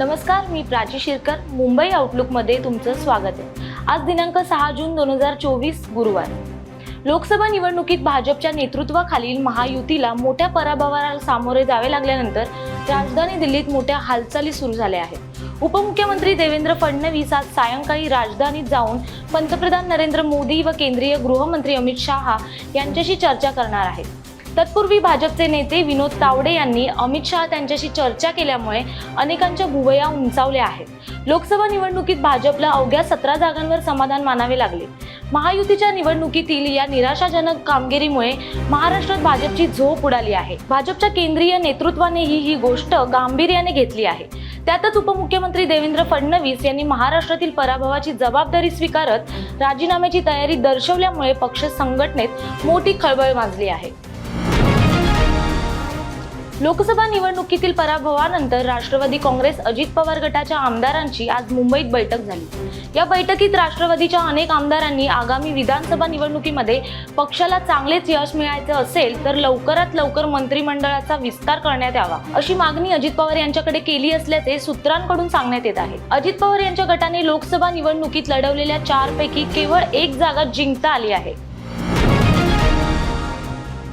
नमस्कार मी प्राची शिरकर. मुंबई आउटलुकमध्ये तुमचं स्वागत आहे. आज दिनांक सहा जून दोन हजार चोवीस गुरुवार. लोकसभा निवडणुकीत भाजपच्या नेतृत्वाखालील महायुतीला मोठ्या पराभवाला सामोरे जावे लागल्यानंतर राजधानी दिल्लीत मोठ्या हालचाली सुरू झाल्या आहेत. उपमुख्यमंत्री देवेंद्र फडणवीस आज सायंकाळी राजधानीत जाऊन पंतप्रधान नरेंद्र मोदी व केंद्रीय गृहमंत्री अमित शहा यांच्याशी चर्चा करणार आहेत. तत्पूर्वी भाजपचे नेते विनोद तावडे यांनी अमित शहा त्यांच्याशी चर्चा केल्यामुळे अनेकांच्या भुवया उंचावल्या आहेत. लोकसभा निवडणुकीत भाजपला अवघ्या सतरा जागांवर समाधान मानावे लागले. महायुतीच्या निवडणुकीतील या निराशाजनक कामगिरीमुळे महाराष्ट्रात भाजपची झोप उडाली आहे. भाजपच्या केंद्रीय नेतृत्वानेही ही गोष्ट गांभीर्याने घेतली आहे. त्यातच उपमुख्यमंत्री देवेंद्र फडणवीस यांनी महाराष्ट्रातील पराभवाची जबाबदारी स्वीकारत राजीनाम्याची तयारी दर्शवल्यामुळे पक्ष संघटनेत मोठी खळबळ माजली आहे. लोकसभा निवडणुकीतील पराभवानंतर राष्ट्रवादी काँग्रेस अजित पवार गटाच्या आमदारांची आज मुंबईत बैठक झाली. या बैठकीत राष्ट्रवादीच्या अनेक आमदारांनी आगामी विधानसभा निवडणुकीमध्ये पक्षाला चांगलेच यश मिळायचं असेल तर लवकरात लवकर मंत्रिमंडळाचा विस्तार करण्यात यावा अशी मागणी अजित पवार यांच्याकडे केली असल्याचे सूत्रांकडून सांगण्यात येत आहे. अजित पवार यांच्या गटाने लोकसभा निवडणुकीत लढवलेल्या चार पैकी केवळ एक जागा जिंकता आली आहे.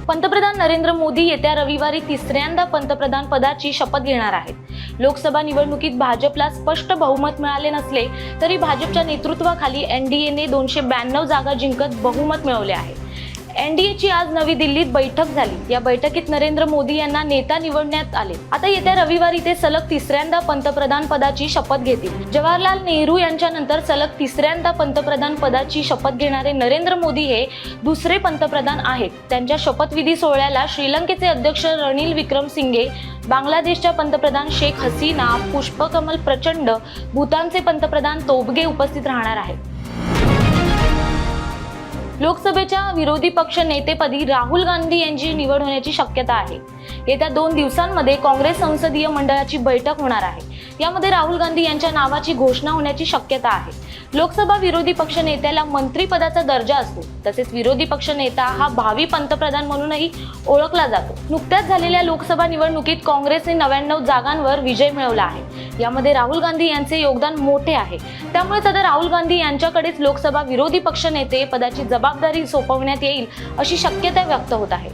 पंतप्रधान नरेंद्र मोदी येत्या रविवारी तिसऱ्यांदा पंतप्रधान पदाची शपथ घेणार आहेत. लोकसभा निवडणुकीत भाजपला स्पष्ट बहुमत मिळाले नसले तरी भाजपच्या नेतृत्वाखाली एनडीएने दोनशे ब्याण्णव जागा जिंकत बहुमत मिळवले आहे. एनडीएची आज नवी दिल्लीत बैठक झाली. या बैठकीत नरेंद्र मोदी यांना नेता निवडण्यात आले. आता येत्या रविवारी ते सलग तिसऱ्यांदा पंतप्रधान पदाची शपथ घेतील. जवाहरलाल नेहरू यांच्यानंतर सलग तिसऱ्यांदा पंतप्रधान पदाची शपथ घेणारे नरेंद्र मोदी हे दुसरे पंतप्रधान आहेत. त्यांच्या शपथविधी सोहळ्याला श्रीलंकेचे अध्यक्ष रणील विक्रमसिंघे बांगलादेशच्या पंतप्रधान शेख हसीना पुष्पकमल प्रचंड भूतानचे पंतप्रधान तोबगे उपस्थित राहणार आहेत. लोकसभेच्या विरोधी पक्ष नेतेपदी राहुल गांधी यांची निवड होण्याची शक्यता आहे. येत्या दोन दिवसांमध्ये काँग्रेस संसदीय मंडळाची बैठक होणार आहे. यामध्ये राहुल गांधी यांच्या नावाची घोषणा होण्याची शक्यता आहे. लोकसभा विरोधी पक्ष नेत्याला मंत्रीपदाचा दर्जा असतो. तसेच विरोधी पक्ष नेता हा भावी पंतप्रधान म्हणूनही ओळखला जातो. नुकत्याच झालेल्या लोकसभा निवडणुकीत काँग्रेसने नव्याण्णव जागांवर विजय मिळवला आहे. यामध्ये राहुल गांधी यांचे योगदान मोठे आहे. त्यामुळेच आता राहुल गांधी यांच्याकडेच लोकसभा विरोधी पक्ष नेते पदाची जबाबदारी सोपवण्यात येईल अशी शक्यता व्यक्त होत आहे.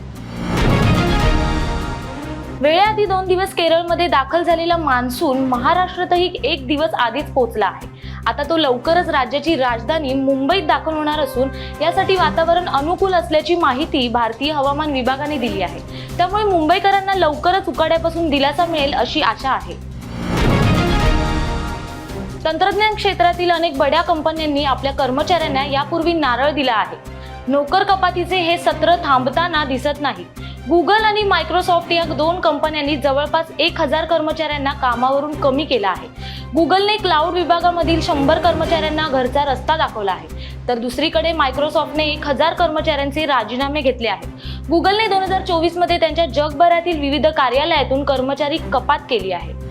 वेळेआधी दोन दिवस केरळमध्ये दाखल झालेला मान्सून महाराष्ट्रातही एक दिवस आधीच पोहोचला आहे. आता तो लवकरच राज्याची राजधानी मुंबईत दाखल होणार असून यासाठी वातावरण अनुकूल असल्याची माहिती भारतीय हवामान विभागाने दिली आहे. त्यामुळे मुंबईकरांना लवकरच उकाड्यापासून दिलासा मिळेल अशी आशा आहे. तंत्रज्ञान क्षेत्रातील अनेक बड्या कंपन्यांनी आपल्या कर्मचाऱ्यांना यापूर्वी नारळ दिला आहे. नोकर कपातीचे हे सत्र थांबताना दिसत नाही. गुगल आणि मायक्रोसॉफ्ट या दोन कंपन्यांनी जवळपास एक हजार कर्मचाऱ्यांना कामावरून कमी केला आहे. गुगलने क्लाउड विभागामधील शंभर कर्मचाऱ्यांना घरचा रस्ता दाखवला आहे. तर दुसरीकडे मायक्रोसॉफ्टने एक हजार कर्मचाऱ्यांचे राजीनामे घेतले आहेत. गुगलने दोन हजार चोवीसमध्ये त्यांच्या जगभरातील विविध कार्यालयातून कर्मचारी कपात केली आहे.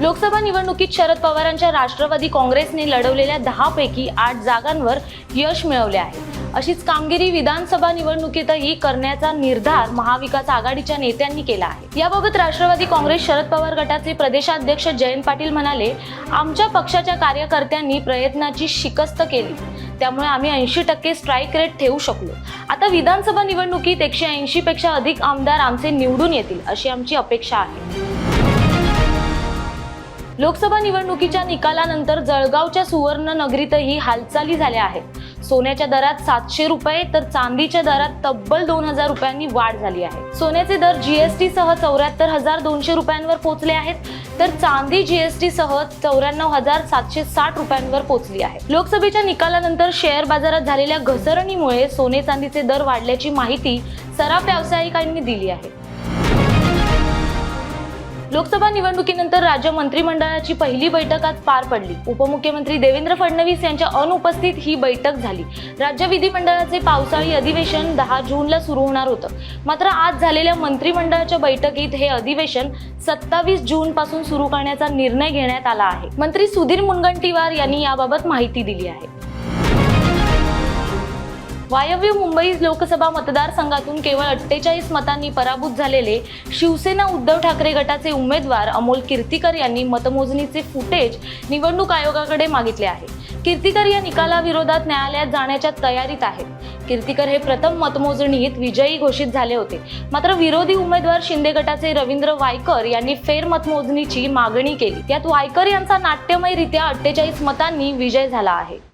लोकसभा निवडणुकीत शरद पवारांच्या राष्ट्रवादी काँग्रेसने लढवलेल्या दहापैकी आठ जागांवर यश मिळवले आहे. अशीच कामगिरी विधानसभा निवडणुकीतही करण्याचा निर्धार महाविकास आघाडीच्या नेत्यांनी केला आहे. याबाबत राष्ट्रवादी काँग्रेस शरद पवार गटाचे प्रदेशाध्यक्ष जयंत पाटील म्हणाले आमच्या पक्षाच्या कार्यकर्त्यांनी प्रयत्नाची शिकस्त केली. त्यामुळे आम्ही ऐंशी टक्के स्ट्राईक रेट ठेवू शकलो. आता विधानसभा निवडणुकीत एकशे ऐंशी पेक्षा अधिक आमदार आमचे निवडून येतील अशी आमची अपेक्षा आहे. लोकसभा निवडणुकीच्या निकालानंतर जळगावच्या सुवर्ण नगरीतही हालचाली झाल्या आहेत. सोन्याच्या दरात सातशे रुपये तर चांदीच्या दरात तब्बल दोन हजार रुपयांनी वाढ झाली आहे. सोन्याचे दर जीएसटी सह चौऱ्याहत्तर हजार दोनशे रुपयांवर पोहोचले आहेत तर चांदी जीएसटी सह चौऱ्याण्णव हजार सातशे साठ रुपयांवर पोहोचली आहे. लोकसभेच्या निकालानंतर शेअर बाजारात झालेल्या घसरणीमुळे सोने चांदीचे दर वाढल्याची माहिती सराफ व्यावसायिकांनी दिली आहे. लोकसभा निवडणुकीनंतर राज्य मंत्रिमंडळाची पहिली बैठक आज पार पडली. उपमुख्यमंत्री देवेंद्र फडणवीस यांच्या अनुपस्थित ही बैठक झाली. राज्य विधिमंडळाचे पावसाळी अधिवेशन दहा जूनला सुरू होणार होतं. मात्र आज झालेल्या मंत्रिमंडळाच्या बैठकीत हे अधिवेशन सत्तावीस जून पासून सुरू करण्याचा निर्णय घेण्यात आला आहे. मंत्री सुधीर मुनगंटीवार यांनी याबाबत माहिती दिली आहे. वायव्य मुंबई लोकसभा मतदारसंघातून केवळ अठ्ठेचाळीस मतांनी पराभूत झालेले शिवसेना उद्धव ठाकरे गटाचे उमेदवार अमोल कीर्तीकर यांनी मतमोजणीचे फुटेज निवडणूक आयोगाकडे मागितले आहे. कीर्तीकर या निकालाविरोधात न्यायालयात जाण्याच्या तयारीत आहेत. कीर्तीकर हे प्रथम मतमोजणीत विजयी घोषित झाले होते. मात्र विरोधी उमेदवार शिंदे गटाचे रवींद्र वायकर यांनी फेरमतमोजणीची मागणी केली. त्यात वायकर यांचा नाट्यमयरित्या अठ्ठेचाळीस मतांनी विजय झाला आहे.